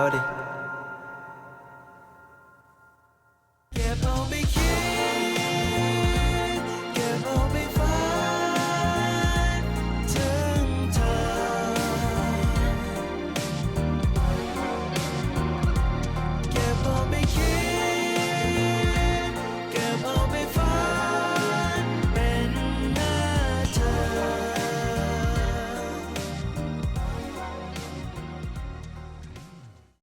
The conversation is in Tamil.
งั้น